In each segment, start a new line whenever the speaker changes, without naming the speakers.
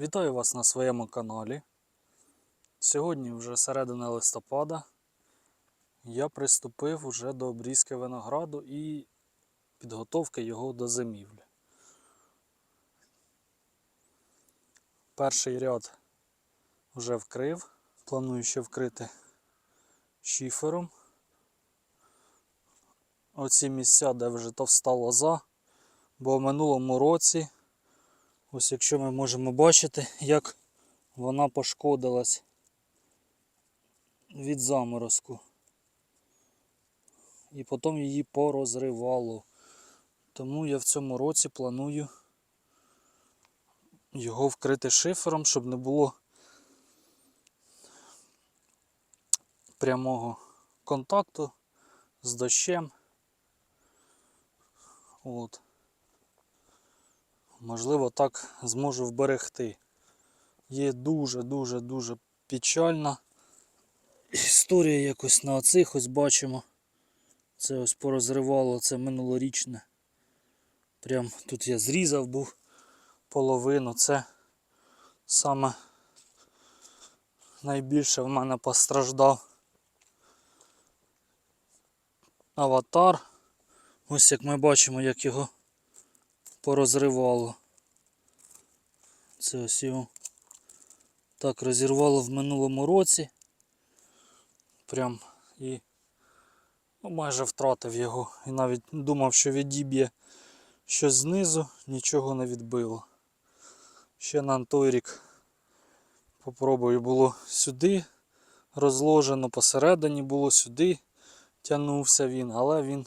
Вітаю вас на своєму каналі. Сьогодні вже середина листопада. Я приступив уже до обрізки винограду і підготовки його до зимівлі. Перший ряд вже вкрив. Планую ще вкрити шифером. Оці місця, де вже товста лоза, бо в минулому році Ось якщо ми можемо бачити, як вона пошкодилась від заморозку. І потім її порозривало. Тому я в цьому році планую його вкрити шифером, щоб не було прямого контакту з дощем. От. Можливо, так зможу вберегти. Є дуже-дуже-дуже печальна історія якось на оцих ось бачимо. Це ось порозривало, це минулорічне. Прям тут я зрізав був половину. Це саме найбільше в мене постраждав аватар. Ось як ми бачимо, як його порозривало. Це ось його так розірвало в минулому році. Прям і ну, майже втратив його. І навіть думав, що відіб'є щось знизу, нічого не відбило. Ще на той рік попробую було сюди розложено, посередині було сюди, тягнувся він, але він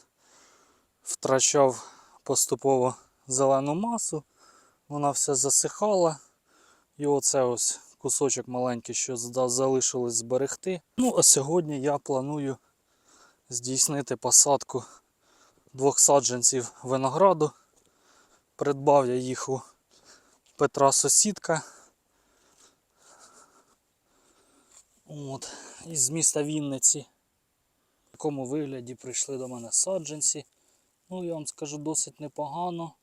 втрачав поступово зелену масу, вона вся засихала. І оце ось кусочок маленький, що залишилось зберегти. Ну, а сьогодні я планую здійснити посадку двох саджанців винограду. Придбав я їх у Петра Сусідка. От, із міста Вінниці. В такому вигляді прийшли до мене саджанці. Ну, я вам скажу досить непогано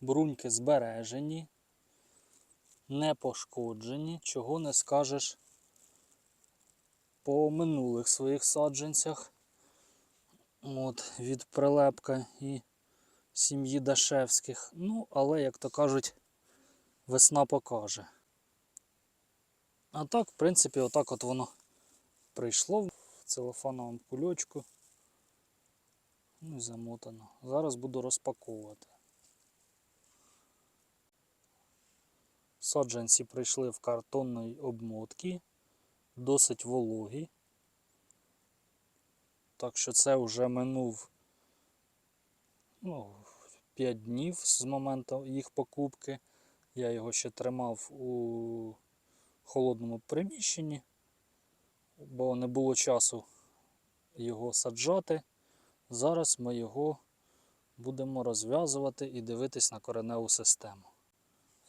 бруньки збережені, не пошкоджені, чого не скажеш по минулих своїх саджанцях. От, від прилепка і сім'ї Дашевських. Ну, але, як то кажуть, весна покаже. А так, в принципі, отак от воно прийшло в целофановому кульочку. Ну і замотано. Зараз буду розпаковувати. Саджанці прийшли в картонної обмотки, досить вологі. Так що це вже минув ну, 5 днів з моменту їх покупки. Я його ще тримав у холодному приміщенні, бо не було часу його саджати. Зараз ми його будемо розв'язувати і дивитись на кореневу систему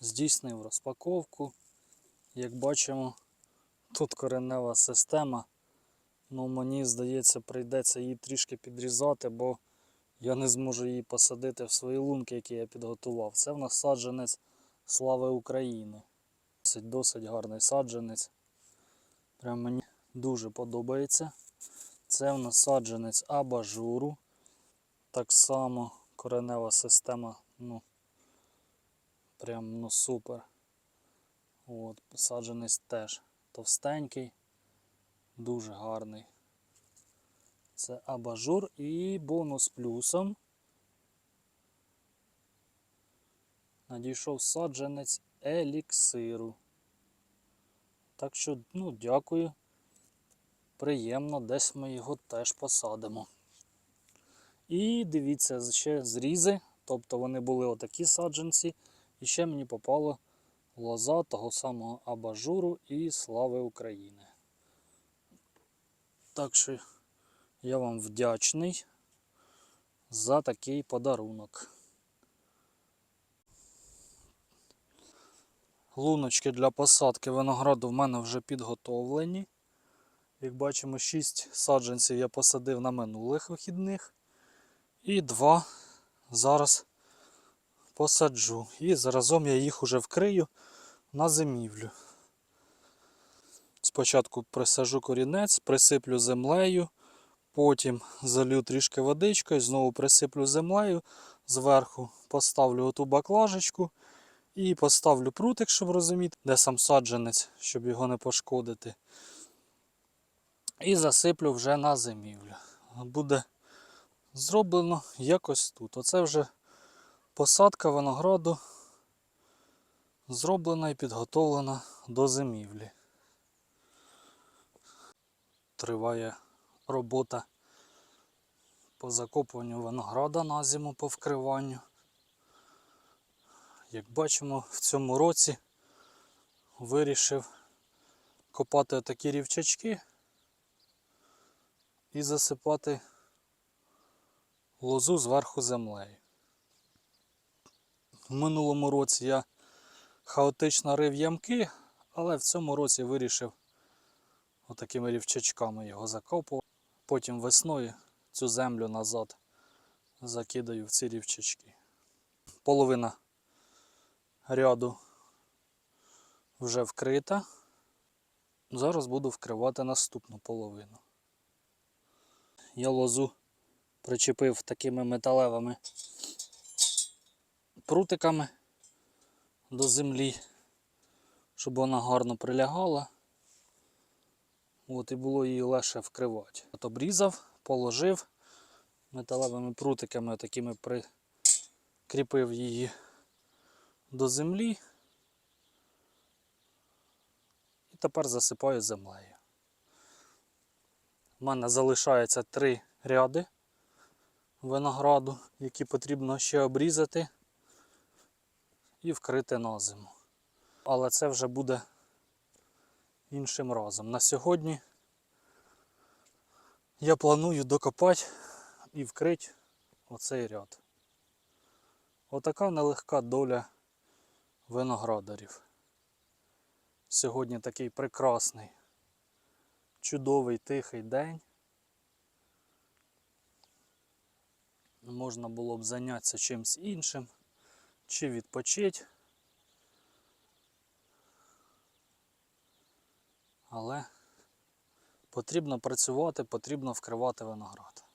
здійснив розпаковку. Як бачимо, тут коренева система. Ну, мені здається, прийдеться її трішки підрізати, бо я не зможу її посадити в свої лунки, які я підготував. Це в нас саджанець Слави України. Досить досить гарний саджанець. Прям мені дуже подобається. Це в нас саджанець абажуру. Так само коренева система. ну, Прям ну супер. От, посаджений теж товстенький, дуже гарний. Це абажур і бонус плюсом. Надійшов саджанець еліксиру. Так що, ну, дякую. Приємно, десь ми його теж посадимо. І дивіться, ще зрізи, тобто вони були отакі саджанці. І ще мені попало лоза того самого абажуру і слави України. Так що я вам вдячний за такий подарунок. Луночки для посадки винограду в мене вже підготовлені. Як бачимо, 6 саджанців я посадив на минулих вихідних. І 2 зараз посаджу. І заразом я їх уже вкрию на зимівлю. Спочатку присажу корінець, присиплю землею, потім залю трішки водичкою, знову присиплю землею, зверху поставлю оту баклажечку і поставлю прутик, щоб розуміти, де сам саджанець, щоб його не пошкодити. І засиплю вже на зимівлю. Буде зроблено якось тут. Оце вже посадка винограду зроблена і підготовлена до зимівлі. Триває робота по закопуванню винограда на зиму по вкриванню. Як бачимо, в цьому році вирішив копати такі рівчачки і засипати лозу зверху землею. В минулому році я хаотично рив ямки, але в цьому році вирішив отакими рівчачками його закопувати. Потім весною цю землю назад закидаю в ці рівчачки. Половина ряду вже вкрита. Зараз буду вкривати наступну половину. Я лозу причепив такими металевими прутиками до землі, щоб вона гарно прилягала. От і було її легше вкривати. От обрізав, положив металевими прутиками такими прикріпив її до землі. І тепер засипаю землею. У мене залишається три ряди винограду, які потрібно ще обрізати і вкрити на зиму. Але це вже буде іншим разом. На сьогодні я планую докопати і вкрити оцей ряд. Отака нелегка доля виноградарів. Сьогодні такий прекрасний, чудовий тихий день. Можна було б зайнятися чимось іншим, чи відпочити. Але потрібно працювати, потрібно вкривати виноград.